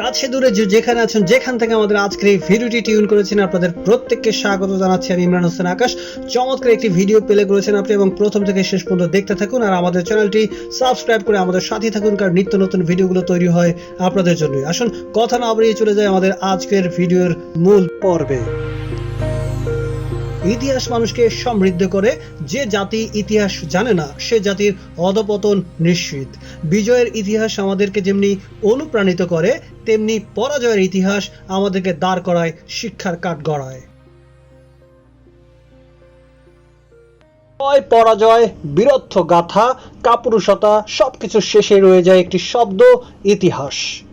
কাছে দূরে যে যেখানে আছেন, যেখান থেকে আমাদের আজকের এই ভিডিওটি টিউন করেছেন, আপনাদের প্রত্যেককে স্বাগত জানাচ্ছি আমি ইমরান হোসেন আকাশ। চমৎকার একটি ভিডিও প্লে করেছেন আপনি এবং প্রথম থেকে শেষ পর্যন্ত দেখতে থাকুন আর আমাদের চ্যানেলটি সাবস্ক্রাইব করে আমাদের সাথে থাকুন কারণ নিত্য নতুন ভিডিওগুলো তৈরি হয় আপনাদের জন্যই। আসুন, কথা না বাড়িয়ে চলে যায় আমাদের আজকের ভিডিওর মূল পর্বে। ইতিহাস মানুষকে সমৃদ্ধ করে যে জাতি ইতিহাস জানে না, সে জাতির অধপতন নিশ্চিত। বিজয়ের ইতিহাস আমাদেরকে যেমনি অনুপ্রাণিত করে, তেমনি পরাজয়ের ইতিহাস আমাদেরকে দাঁড় করায়, শিক্ষার কাঠ গড়ায়। জয়, পরাজয়, বীরত্ব, গাথা, কাপুরুষতা, সবকিছু শেষে রয়ে যায় একটি শব্দ, ইতিহাস।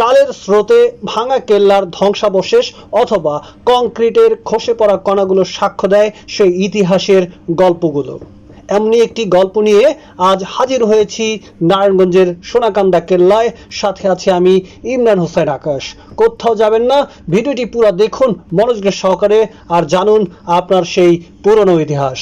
কালের স্রোতে ভাঙা কেল্লার ধ্বংসাবশেষ অথবা কংক্রিটের খসে পড়া কণাগুলো সাক্ষ্য দেয় সেই ইতিহাসের গল্পগুলো। এমনি একটি গল্প নিয়ে আজ হাজির হয়েছি নারায়ণগঞ্জের সোনাকান্দা কেল্লায়। সাথে আছে আমি ইমরান হোসেন আকাশ। কোথাও যাবেন না, ভিডিওটি পুরো দেখুন, মনোযোগের সহকারে আর জানুন আপনার সেই পুরনো ইতিহাস।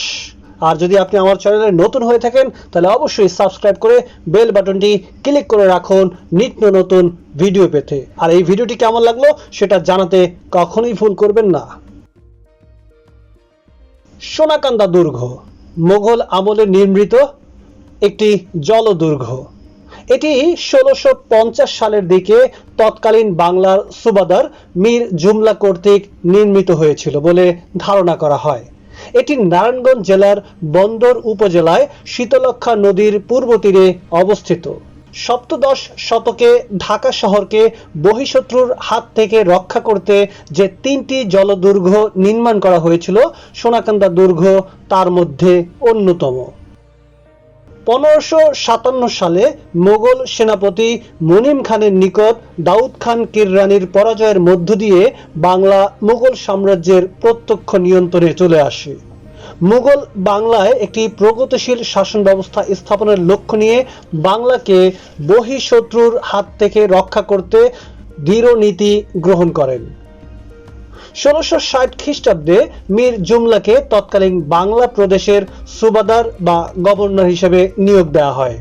আর যদি আপনি আমার চ্যানেলে নতুন হয়ে থাকেন, তাহলে অবশ্যই সাবস্ক্রাইব করে বেল বাটনটি ক্লিক করে রাখুন। নিত্য নতুন ভিডিও পেতে। আর এই ভিডিওটি কেমন লাগল সেটা জানাতে কখনোই ভুল করবেন না। সোনাকান্দা দুর্গ মোগল আমলে নির্মিত একটি জলদুর্গ এটি ষোলোশো সালের দিকে তৎকালীন বাংলার সুবাদার মীর জুমলা কর্তৃক নির্মিত হয়েছিল বলে ধারণা করা হয়। এটি নারায়ণগঞ্জ জেলার বন্দর উপজেলায় শীতলক্ষা নদীর পূর্ব তীরে অবস্থিত। সপ্তদশ শতকে ঢাকা শহরকে বহিঃশত্রুর হাত থেকে রক্ষা করতে যে তিনটি জলদুর্গ নির্মাণ করা হয়েছিল, সোনাকান্দা দুর্গ তার মধ্যে অন্যতম। পনেরোশো সাতান্ন সালে মোগল সেনাপতি মুনিম খানের নিকট দাউদ খান কিররানির পরাজয়ের মধ্য দিয়ে বাংলা মোগল সাম্রাজ্যের প্রত্যক্ষ নিয়ন্ত্রণে চলে আসে। মুঘল বাংলায় একটি প্রগতিশীল শাসন ব্যবস্থা স্থাপনের লক্ষ্য নিয়ে বাংলাকে বহিঃশত্রুর হাত থেকে রক্ষা করতে দৃঢ় নীতি গ্রহণ করেন। ষোলোশো ষাট খ্রিস্টাব্দে মীর জুমলাকে তৎকালীন বাংলা প্রদেশের সুবাদার বা গভর্নর হিসেবে নিয়োগ দেওয়া হয়।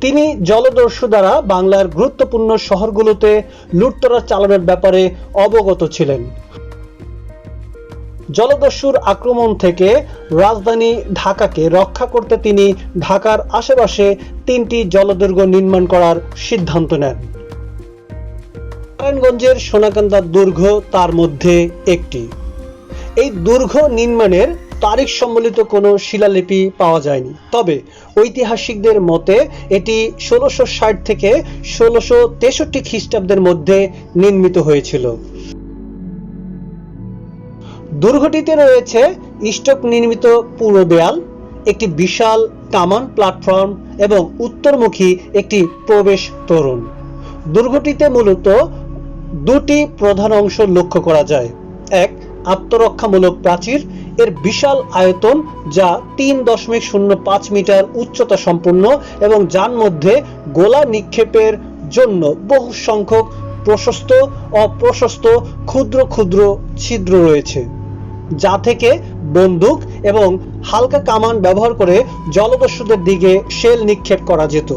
তিনি জলদস্যু দ্বারা বাংলার গুরুত্বপূর্ণ শহরগুলোতে লুটতরা চালানোর ব্যাপারে অবগত ছিলেন। জলদস্যুর আক্রমণ থেকে রাজধানী ঢাকাকে রক্ষা করতে তিনি ঢাকার আশেপাশে তিনটি জলদুর্গ নির্মাণ করার সিদ্ধান্ত নেন। নারায়ণগঞ্জের সোনাকান্দা দুর্গ তার মধ্যে একটি। এই দুর্গ নির্মাণের তারিখ সম্বলিত কোনো শিলালিপি পাওয়া যায়নি। তবে ঐতিহাসিকদের মতে এটি ষোলোশো ষাট থেকে ষোলোশো তেষট্টি খ্রিস্টাব্দের মধ্যে নির্মিত হয়েছিল। দুর্গটিতে রয়েছে ইস্টক নির্মিত পুরো দেয়াল একটি বিশাল কামান প্ল্যাটফর্ম এবং উত্তরমুখী একটি প্রবেশ তরুণ। দুর্গটিতে মূলত দুটি প্রধান অংশ লক্ষ্য করা যায়। এক, আত্মরক্ষামূলক প্রাচীর, এর বিশাল আয়তন যা তিন দশমিক শূন্য পাঁচ মিটার উচ্চতা সম্পন্ন এবং যার মধ্যে গোলা নিক্ষেপের জন্য বহু সংখ্যক প্রশস্ত, অপ্রশস্ত, ক্ষুদ্র ক্ষুদ্র ছিদ্র রয়েছে। যা থেকে বন্দুক এবং হালকা কামান ব্যবহার করে জলদস্যুদের দিকে শেল নিক্ষেপ করা যেত।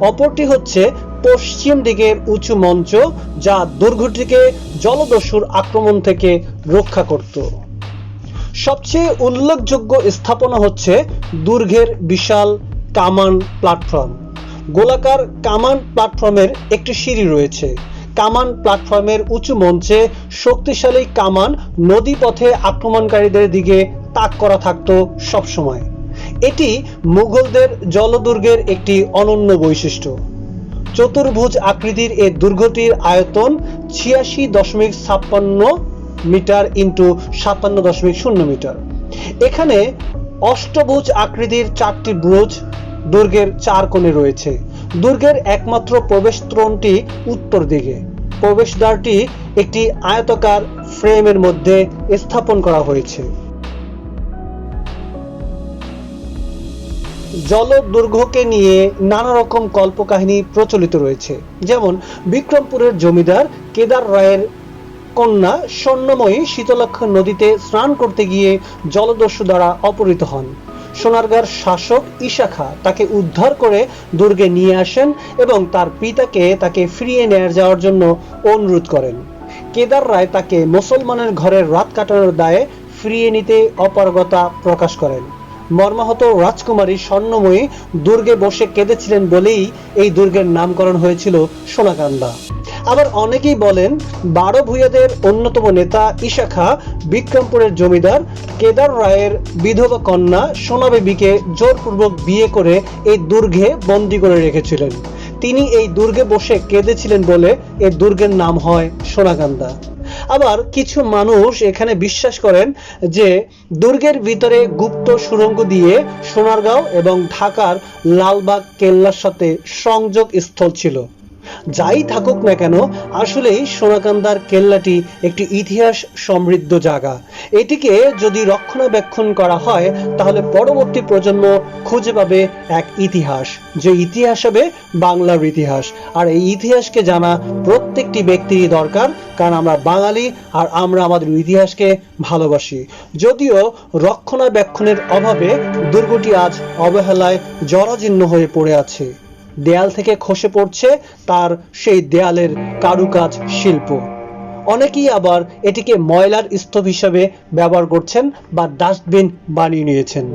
অপরটি হচ্ছে পশ্চিম দিকের উঁচু মঞ্চ যা দুর্গটিকে জলদস্যুর আক্রমণ থেকে রক্ষা করত। সবচেয়ে উল্লেখযোগ্য স্থাপনা হচ্ছে দুর্গের বিশাল কামান প্ল্যাটফর্ম। গোলাকার কামান প্ল্যাটফর্মের একটি সিঁড়ি রয়েছে। কামান প্ল্যাটফর্মের উঁচু মঞ্চে শক্তিশালী কামান নদীপথে আক্রমণকারীদের দিকে তাক করা থাকতো সবসময়। এটি মুঘলদের জলদুর্গের একটি অনন্য বৈশিষ্ট্য। চতুর্ভুজ আকৃতির এই দুর্গটির আয়তন ছিয়াশি দশমিক ছাপ্পান্ন মিটার ইন্টু সাতান্ন দশমিক শূন্য মিটার। এখানে অষ্টভুজ আকৃতির চারটি ব্রুজ দুর্গের চার কোণে রয়েছে। দুর্গের একমাত্র প্রবেশত্রণটি উত্তর দিকে। প্রবেশদ্বারটি একটি আয়তকার ফ্রেমের মধ্যে স্থাপন করা হয়েছে। জলদুর্গকে নিয়ে নানা রকম কল্পকাহিনী প্রচলিত রয়েছে। যেমন, বিক্রমপুরের জমিদার কেদার রায়ের কন্যা স্বর্ণময়ী শীতলক্ষ নদীতে স্নান করতে গিয়ে জলদস্যু দ্বারা অপহৃত হন। সোনারগাঁর শাসক ঈশা খা তাকে উদ্ধার করে দুর্গে নিয়ে আসেন এবং তার পিতাকে তাকে ফিরিয়ে নিয়ে যাওয়ার জন্য অনুরোধ করেন। কেদার রায় তাকে মুসলমানের ঘরের রাত কাটানোর দায়ে ফিরিয়ে নিতে অপারগতা প্রকাশ করেন। মর্মাহত রাজকুমারী স্বর্ণময়ী দুর্গে বসে কেঁদেছিলেন বলেই এই দুর্গের নামকরণ হয়েছিল সোনাকান্দা। আবার অনেকেই বলেন বারো ভূঁইয়াদের অন্যতম নেতা ঈশাখা বিক্রমপুরের জমিদার, কেদার রায়ের বিধবা কন্যা সোনাবেবীকে জোরপূর্বক বিয়ে করে এই দুর্গে বন্দি করে রেখেছিলেন। তিনি এই দুর্গে বসে কেঁদেছিলেন বলে এই দুর্গের নাম হয় সোনাকান্দা আবার কিছু মানুষ এখানে বিশ্বাস করেন যে দুর্গের ভিতরে গুপ্ত সুড়ঙ্গ দিয়ে সোনারগাঁও এবং ঢাকার লালবাগ, কেল্লার সাথে সংযোগ স্থল ছিল। যাই থাকুক না কেন, আসলেই সোনাকান্দার কেল্লাটি একটি ইতিহাস সমৃদ্ধ জায়গা। এটিকে যদি রক্ষণাবেক্ষণ করা হয়, তাহলে পরবর্তী প্রজন্ম খুঁজে পাবে এক ইতিহাস, যে ইতিহাস হবে বাংলার ইতিহাস। আর এই ইতিহাসকে জানা প্রত্যেকটি ব্যক্তিরই দরকার, কারণ আমরা বাঙালি আর আমরা আমাদের ইতিহাসকে ভালোবাসি। যদিও রক্ষণাবেক্ষণের অভাবে দুর্গটি আজ অবহেলায় জরাজীর্ণ হয়ে পড়ে আছে। দেয়াল থেকে খসে পড়ছে তার সেই দেয়ালের কারুকাজ শিল্প। অনেকেই আবার এটিকে ময়লার স্তূপ হিসেবে ব্যবহার করছেন বা ডাস্টবিন বানিয়ে নিয়েছেন।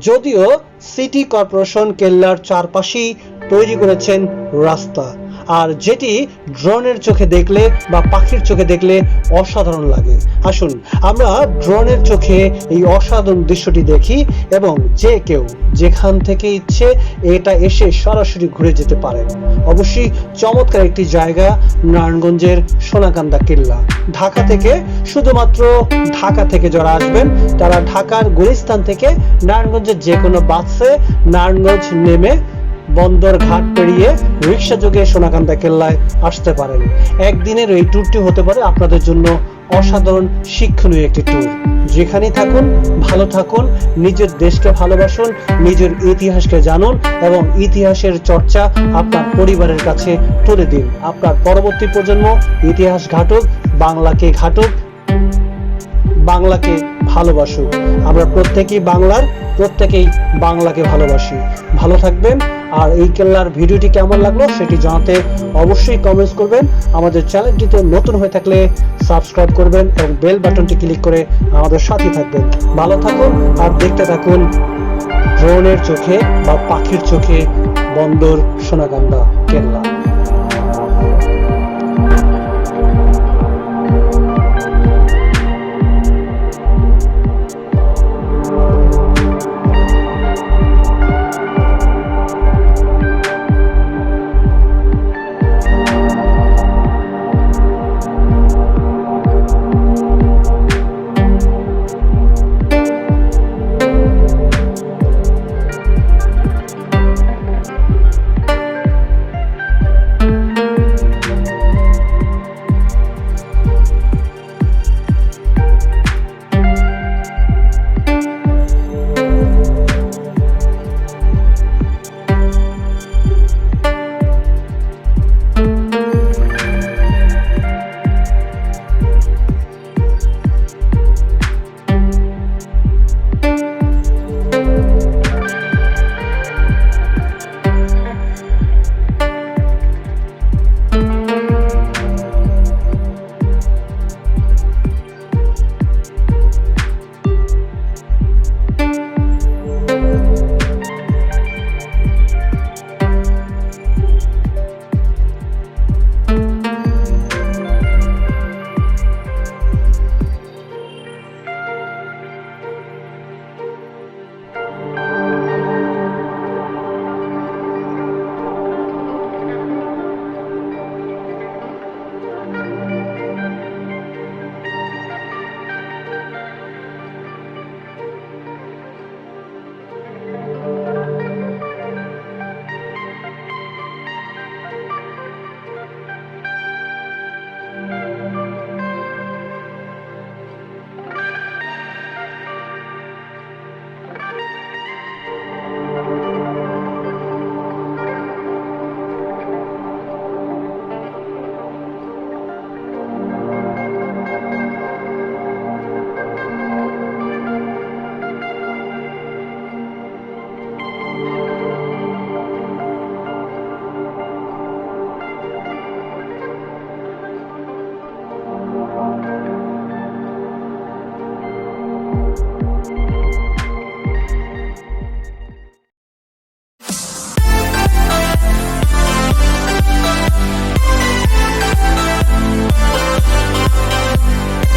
যদিও সিটি কর্পোরেশন কেল্লার চারপাশেই তৈরি করেছেন রাস্তা আর যেটি ড্রোনের চোখে দেখলে বা পাখির চোখে দেখলে অসাধারণ লাগে। আসুন, আমরা ড্রোনের চোখে এই অসাধারণ দৃশ্যটি দেখি এবং যে কেউ যেখান থেকে ইচ্ছে এটা এসে সরাসরি ঘুরে যেতে পারে অবশ্যই চমৎকার একটি জায়গা, নারায়ণগঞ্জের সোনাকান্দা কিল্লা। ঢাকা থেকে শুধুমাত্র ঢাকা থেকে যারা আসবেন, তারা ঢাকার গুলিস্তান থেকে নারায়ণগঞ্জের যে কোনো বাসে নারায়ণগঞ্জ নেমে বন্দর ঘাট পেরিয়ে রিক্সা যোগে সোনাকান্দা কেল্লায় আসতে পারেন। একদিনের এই ট্যুরটি হতে পারে আপনাদের জন্য অসাধারণ শিক্ষণীয় একটি ট্যুর যেখানেই থাকুন, ভালো থাকুন, নিজের দেশকে ভালোবাসুন, নিজের ইতিহাসকে জানুন এবং ইতিহাসের চর্চা আপনার পরিবারের কাছে তুলে দিন। আপনার পরবর্তী প্রজন্ম ইতিহাস ঘাটুক, বাংলাকে ঘাটুক, বাংলাকে ভালোবাসুক। আমরা প্রত্যেকেই বাংলার প্রত্যেকেই বাংলাকে ভালোবাসি। ভালো থাকবেন। আর এই কেল্লার ভিডিওটি কেমন লাগল সেটি জানাতে অবশ্যই কমেন্টস করবেন। আমাদের চ্যানেলটিতে নতুন হয়ে থাকলে সাবস্ক্রাইব করবেন এবং বেল বাটনটি ক্লিক করে আমাদের সাথে থাকবেন। ভালো থাকুন আর দেখতে থাকুন ড্রোনের চোখে বা পাখির চোখে বন্দর সোনাকান্দা কেল্লা।